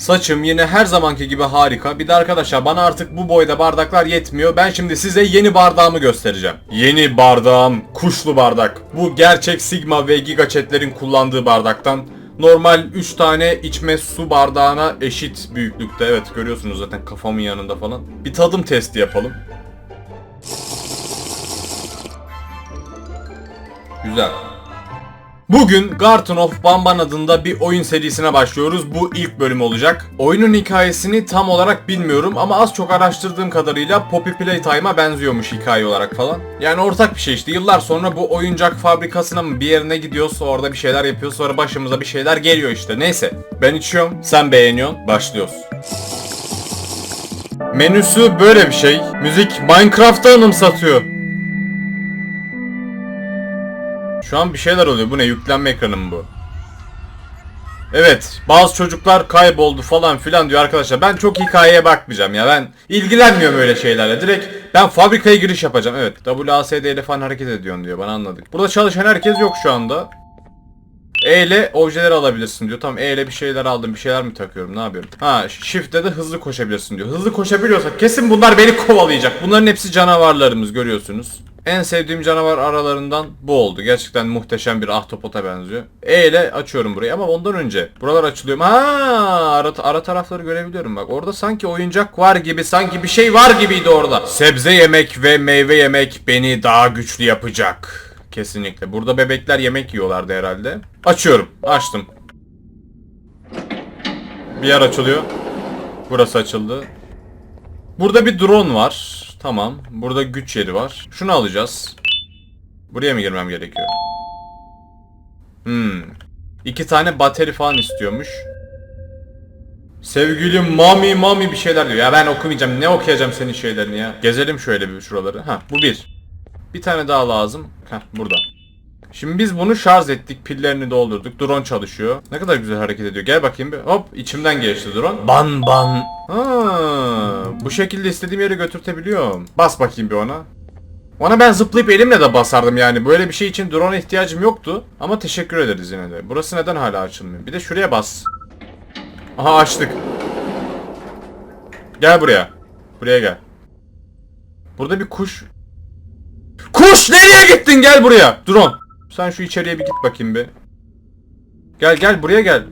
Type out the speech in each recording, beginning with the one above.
Saçım yine her zamanki gibi harika. Bir de arkadaşlar bana artık bu boyda bardaklar yetmiyor. Ben şimdi size yeni bardağımı göstereceğim. Yeni bardağım kuşlu bardak. Bu gerçek Sigma ve Giga Chat'lerin kullandığı bardaktan. Normal 3 tane içme su bardağına eşit büyüklükte. Evet görüyorsunuz zaten kafamın yanında falan. Bir tadım testi yapalım. Güzel. Bugün Garten of Bamban adında bir oyun serisine başlıyoruz. Bu ilk bölüm olacak. Oyunun hikayesini tam olarak bilmiyorum ama az çok araştırdığım kadarıyla Poppy Playtime'a benziyormuş hikaye olarak falan. Yani ortak bir şey işte. Yıllar sonra bu oyuncak fabrikasına mı bir yerine gidiyoruz orada bir şeyler yapıyoruz sonra başımıza bir şeyler geliyor işte. Neyse. Ben içiyorum. Sen beğeniyorsun. Başlıyoruz. Menüsü böyle bir şey. Müzik Minecraft'ta anımsatıyor. Şu an bir şeyler oluyor. Bu ne? Yüklenme ekranı mı bu? Evet. Bazı çocuklar kayboldu falan filan diyor arkadaşlar. Ben çok hikayeye bakmayacağım ya. Ben ilgilenmiyorum öyle şeylerle. Direkt ben fabrikaya giriş yapacağım. Evet. WASD ile falan hareket ediyorsun diyor. Bana anladık. Burada çalışan herkes yok şu anda. E ile objeleri alabilirsin diyor. Tamam E ile bir şeyler aldım. Bir şeyler mi takıyorum? Ne yapıyorum? Ha shift'te de hızlı koşabilirsin diyor. Hızlı koşabiliyorsak kesin bunlar beni kovalayacak. Bunların hepsi canavarlarımız görüyorsunuz. En sevdiğim canavar aralarından bu oldu. Gerçekten muhteşem bir ahtapota benziyor. E ile açıyorum burayı ama ondan önce buralar açılıyor. Ha ara, ara tarafları görebiliyorum bak. Orada sanki oyuncak var gibi, sanki bir şey var gibiydi orada. Sebze yemek ve meyve yemek beni daha güçlü yapacak. Kesinlikle. Burada bebekler yemek yiyorlardı herhalde. Açıyorum. Açtım. Bir yer açılıyor. Burası açıldı. Burada bir drone var. Tamam. Burada güç yeri var. Şunu alacağız. Buraya mı girmem gerekiyor? Hmm. İki tane bateri falan istiyormuş. Sevgilim mami mami bir şeyler diyor. Ya ben okumayacağım. Ne okuyacağım senin şeylerini ya. Gezelim şöyle bir şuraları. Ha bu bir. Bir tane daha lazım. Heh burada. Şimdi biz bunu şarj ettik. Pillerini doldurduk. Drone çalışıyor. Ne kadar güzel hareket ediyor. Gel bakayım bir. Hop içimden geçti drone. Ban ban. Ha, bu şekilde istediğim yere götürtebiliyorum. Bas bakayım bir ona. Ona ben zıplayıp elimle de basardım yani. Böyle bir şey için drone ihtiyacım yoktu. Ama teşekkür ederiz yine de. Burası neden hala açılmıyor? Bir de şuraya bas. Aha açtık. Gel buraya. Buraya gel. Burada bir kuş Kuş nereye gittin gel buraya. Drone. Sen şu içeriye bir git bakayım bir. Gel gel buraya gel.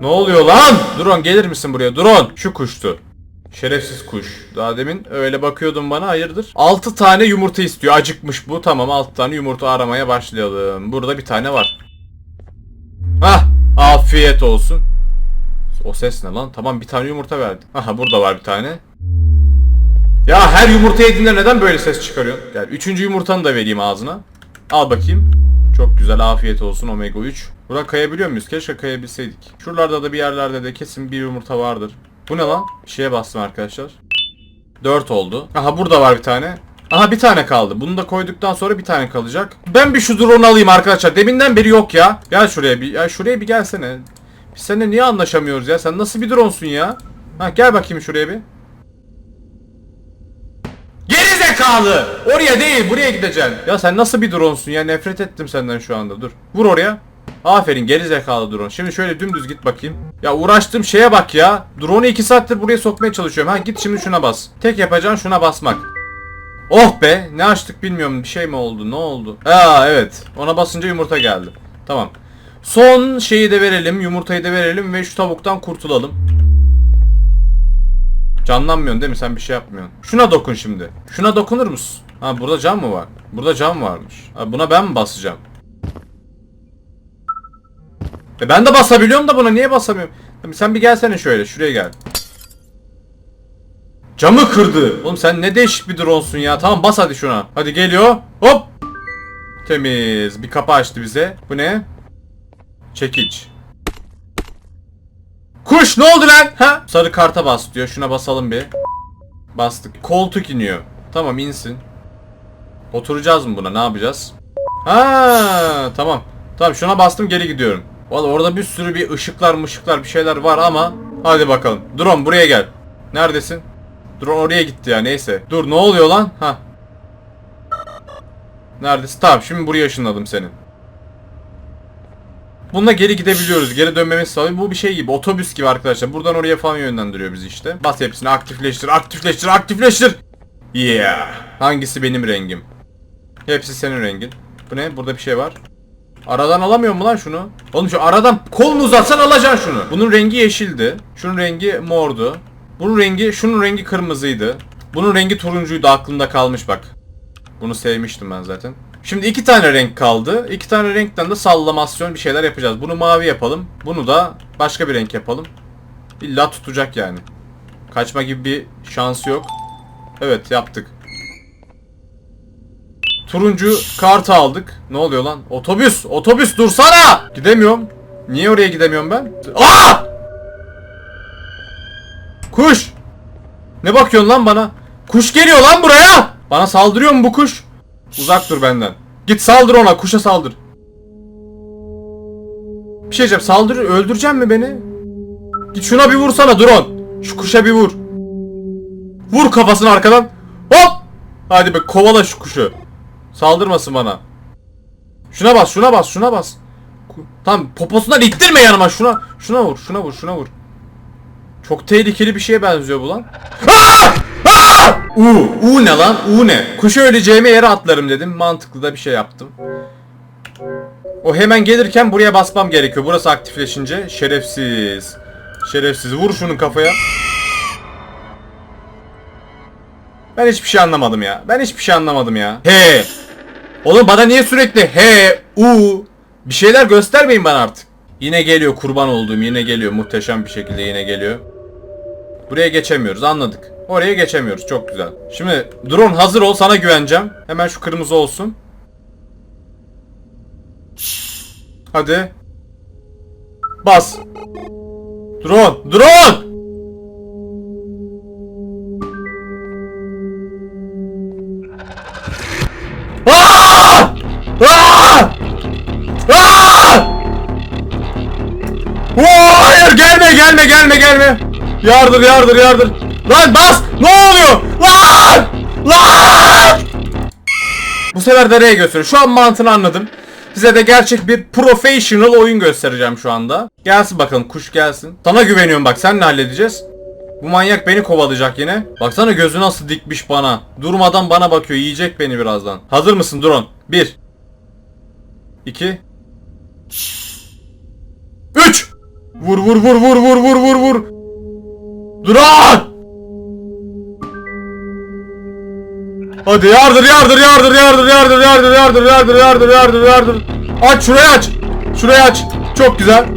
Ne oluyor lan? Drone gelir misin buraya? Drone. Şu kuştu. Şerefsiz kuş. Daha demin öyle bakıyordun bana hayırdır? 6 tane yumurta istiyor. Acıkmış bu. Tamam 6 tane yumurta aramaya başlayalım. Burada bir tane var. Hah. Afiyet olsun. O ses ne lan? Tamam bir tane yumurta verdi. Aha burada var bir tane. Ya her yumurta yediğinde neden böyle ses çıkarıyorsun? Gel üçüncü yumurtanı da vereyim ağzına. Al bakayım. Çok güzel afiyet olsun omega 3. Burada kayabiliyor muyuz? Keşke kayabilseydik. Şuralarda da bir yerlerde de kesin bir yumurta vardır. Bu ne lan? Bir şeye bastım arkadaşlar. 4 oldu. Aha burada var bir tane. Aha bir tane kaldı. Bunu da koyduktan sonra bir tane kalacak. Ben bir şu drone alayım arkadaşlar. Deminden beri yok ya. Gel şuraya bir. Ya şuraya bir gelsene. Biz seninle niye anlaşamıyoruz ya? Sen nasıl bir dronesun ya? Ha gel bakayım şuraya bir. Geri zekalı! Oraya değil, buraya gideceksin. Ya sen nasıl bir dronesun ya? Nefret ettim senden şu anda. Dur. Vur oraya. Aferin geri zekalı drone. Şimdi şöyle dümdüz git bakayım. Ya uğraştığım şeye bak ya. Drone'u 2 saattir buraya sokmaya çalışıyorum. Ha git şimdi şuna bas. Tek yapacağın şuna basmak. Oh be! Ne açtık bilmiyorum. Bir şey mi oldu? Ne oldu? Aa evet. Ona basınca yumurta geldi. Tamam. Son şeyi de verelim. Yumurtayı da verelim ve şu tavuktan kurtulalım. Canlanmıyorsun değil mi? Sen bir şey yapmıyorsun. Şuna dokun şimdi. Şuna dokunur musun? Ha burada cam mı var? Burada cam varmış. Ha, buna ben mi basacağım? E ben de basabiliyorum da buna niye basamıyorum? Sen bir gelsene şöyle. Şuraya gel. Camı kırdı. Oğlum sen ne değişik bir drone'sun ya. Tamam bas hadi şuna. Hadi geliyor. Hop. Temiz. Bir kapı açtı bize. Bu ne? Çekiç. Kuş ne oldu lan? Ha? Sarı karta bas diyor. Şuna basalım bir. Bastık. Koltuk iniyor. Tamam insin. Oturacağız mı buna? Ne yapacağız? Ha tamam. Tamam şuna bastım geri gidiyorum. Valla orada bir sürü bir ışıklar mışıklar bir şeyler var ama hadi bakalım. Drone buraya gel. Neredesin? Drone oraya gitti ya neyse. Dur ne oluyor lan? Ha. Neredesin? Tamam şimdi buraya ışınladım senin. Bununla geri gidebiliyoruz. Geri dönmemiz sağlıyor. Bu bir şey gibi. Otobüs gibi arkadaşlar. Buradan oraya falan yönlendiriyor bizi işte. Bas hepsini aktifleştir, aktifleştir, aktifleştir. Yeah. Hangisi benim rengim? Hepsi senin rengin. Bu ne? Burada bir şey var. Aradan alamıyor mu lan şunu? Oğlum şu aradan kolunu uzatsan alacaksın şunu. Bunun rengi yeşildi. Şunun rengi mordu. Bunun rengi, şunun rengi kırmızıydı. Bunun rengi turuncuydu aklımda kalmış bak. Bunu sevmiştim ben zaten. Şimdi iki tane renk kaldı. İki tane renkten de sallamasyon bir şeyler yapacağız. Bunu mavi yapalım. Bunu da başka bir renk yapalım. İlla tutacak yani. Kaçma gibi bir şansı yok. Evet yaptık. Turuncu kartı aldık. Ne oluyor lan? Otobüs! Otobüs dursana! Gidemiyorum. Niye oraya gidemiyorum ben? Aa! Kuş! Ne bakıyorsun lan bana? Kuş geliyor lan buraya! Bana saldırıyor mu bu kuş? Uzak dur benden. Git saldır ona, kuşa saldır. Bir şey diyeceğim, saldır, öldürecek mi beni? Git şuna bir vursana drone. Şu kuşa bir vur. Vur kafasını arkadan. Hop! Hadi be kovala şu kuşu. Saldırmasın bana. Şuna bas, şuna bas, şuna bas. Tamam poposundan ittirme yanıma şuna. Şuna vur, şuna vur, şuna vur. Çok tehlikeli bir şeye benziyor bu lan. Aa! U, U ne lan? U ne? Kuşu öleceğime yere atlarım dedim. Mantıklı da bir şey yaptım. O hemen gelirken buraya basmam gerekiyor. Burası aktifleşince. Şerefsiz. Şerefsiz. Vur şunun kafaya. Ben hiçbir şey anlamadım ya. Ben hiçbir şey anlamadım ya. He. Oğlum bana niye sürekli he, u bir şeyler göstermeyin bana artık. Yine geliyor kurban olduğum yine geliyor muhteşem bir şekilde yine geliyor. Buraya geçemiyoruz anladık. Oraya geçemiyoruz çok güzel. Şimdi drone hazır ol sana güveneceğim. Hemen şu kırmızı olsun. Hadi. Bas. Drone, drone! Hayır gelme gelme gelme gelme. Yardır yardır yardır. Lan bas! Ne oluyor? Lan! Lan! Bu sefer nereye gösteriyor? Şu an mantığını anladım. Size de gerçek bir professional oyun göstereceğim şu anda. Gelsin bakalım kuş gelsin. Sana güveniyorum bak sen ne halledeceğiz? Bu manyak beni kovalayacak yine. Baksana gözü nasıl dikmiş bana. Durmadan bana bakıyor. Yiyecek beni birazdan. Hazır mısın drone? 1 2 3 Vur vur vur vur vur vur vur vur. Drone! Hadi yardır yardır yardır yardır yardır yardır yardır yardır yardır yardır yardır. Aç şurayı aç. Şurayı aç. Çok güzel.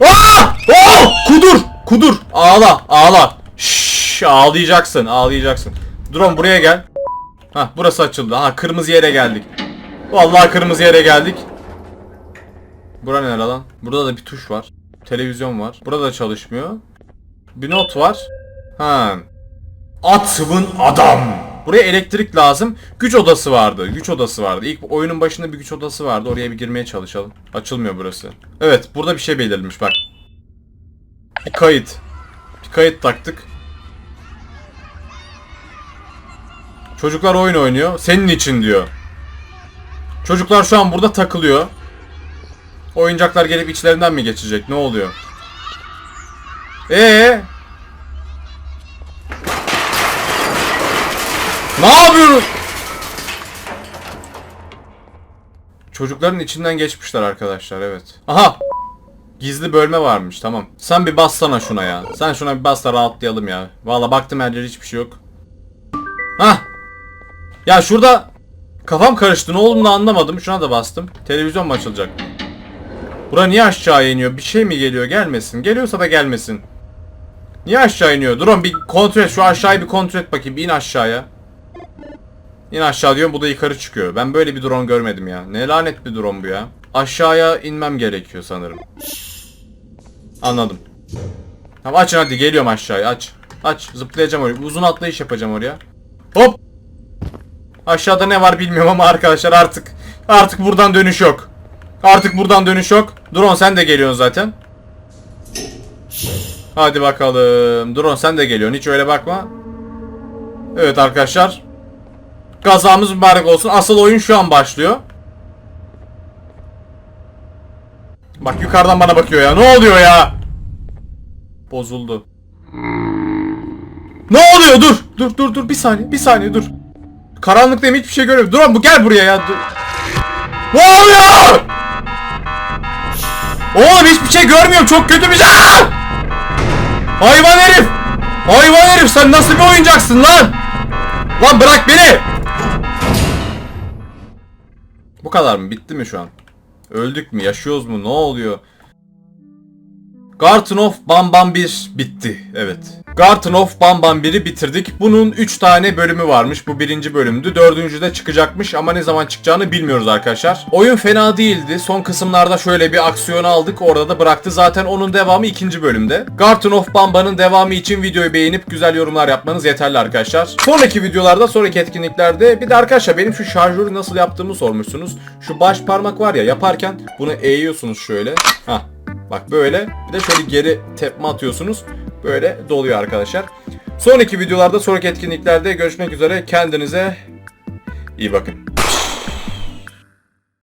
Aa! Oh! Kudur! Kudur! Ağla! Ağla! Şşş! Ağlayacaksın, ağlayacaksın. Drone buraya gel. Hah burası açıldı. Ha kırmızı yere geldik. Vallahi kırmızı yere geldik. Bura nere lan? Burada da bir tuş var. Televizyon var. Burada da çalışmıyor. Bir not var. Ha. Atımın adam. Buraya elektrik lazım. Güç odası vardı. Güç odası vardı. İlk oyunun başında bir güç odası vardı. Oraya bir girmeye çalışalım. Açılmıyor burası. Evet, burada bir şey belirlenmiş bak. Bir kayıt. Bir kayıt taktık. Çocuklar oyun oynuyor. Senin için diyor. Çocuklar şu an burada takılıyor. Oyuncaklar gelip içlerinden mi geçecek? Ne oluyor? Ee? Ne yapıyorsun? Çocukların içinden geçmişler arkadaşlar evet. Aha! Gizli bölme varmış tamam. Sen bir bassana şuna ya. Sen şuna bir bas da rahatlayalım ya. Valla baktım her yerde hiçbir şey yok. Hah! Ya şurada kafam karıştı ne olduğunu anlamadım. Şuna da bastım. Televizyon mu açılacak? Bura niye aşağı iniyor? Bir şey mi geliyor? Gelmesin. Geliyorsa da gelmesin. Niye aşağı iniyor? Durun bir kontrol et. Şu aşağıyı bir kontrol et bakayım. Bir in aşağıya. İn aşağı diyorum bu da yukarı çıkıyor. Ben böyle bir drone görmedim ya. Ne lanet bir drone bu ya. Aşağıya inmem gerekiyor sanırım. Anladım. Tamam açın hadi geliyorum aşağıya aç. Aç zıplayacağım oraya. Uzun atlayış yapacağım oraya. Hop. Aşağıda ne var bilmiyorum ama arkadaşlar artık artık buradan dönüş yok. Artık buradan dönüş yok. Drone sen de geliyorsun zaten. Hadi bakalım. Drone sen de geliyorsun. Hiç öyle bakma. Evet arkadaşlar. Gazamız mübarek olsun. Asıl oyun şu an başlıyor. Bak yukarıdan bana bakıyor ya. Ne oluyor ya? Bozuldu. Ne oluyor? Dur. Dur dur dur. Bir saniye. Bir saniye dur. Karanlıktayım hiçbir şey görmüyorum. Dur bu gel buraya ya. Dur. Ne oluyor? Oğlum hiçbir şey görmüyorum. Çok kötü bir şey. Hayvan herif. Hayvan herif sen nasıl bir oyuncaksın lan? Lan bırak beni. Kadar mı? Bitti mi şu an? Öldük mü? Yaşıyoruz mu? Ne oluyor? Garten of Bamban 1 bitti. Evet. Garten of Bamban 1'i bitirdik. Bunun 3 tane bölümü varmış. Bu birinci bölümdü. Dördüncü de çıkacakmış ama ne zaman çıkacağını bilmiyoruz arkadaşlar. Oyun fena değildi. Son kısımlarda şöyle bir aksiyon aldık. Orada da bıraktı. Zaten onun devamı ikinci bölümde. Garten of Bamba'nın devamı için videoyu beğenip güzel yorumlar yapmanız yeterli arkadaşlar. Sonraki videolarda, sonraki etkinliklerde bir de arkadaşlar benim şu şarjörü nasıl yaptığımı sormuşsunuz. Şu baş parmak var ya yaparken bunu eğiyorsunuz şöyle. Hah Bak böyle bir de şöyle geri tepme atıyorsunuz. Böyle doluyor arkadaşlar. Sonraki videolarda sonraki etkinliklerde görüşmek üzere. Kendinize iyi bakın.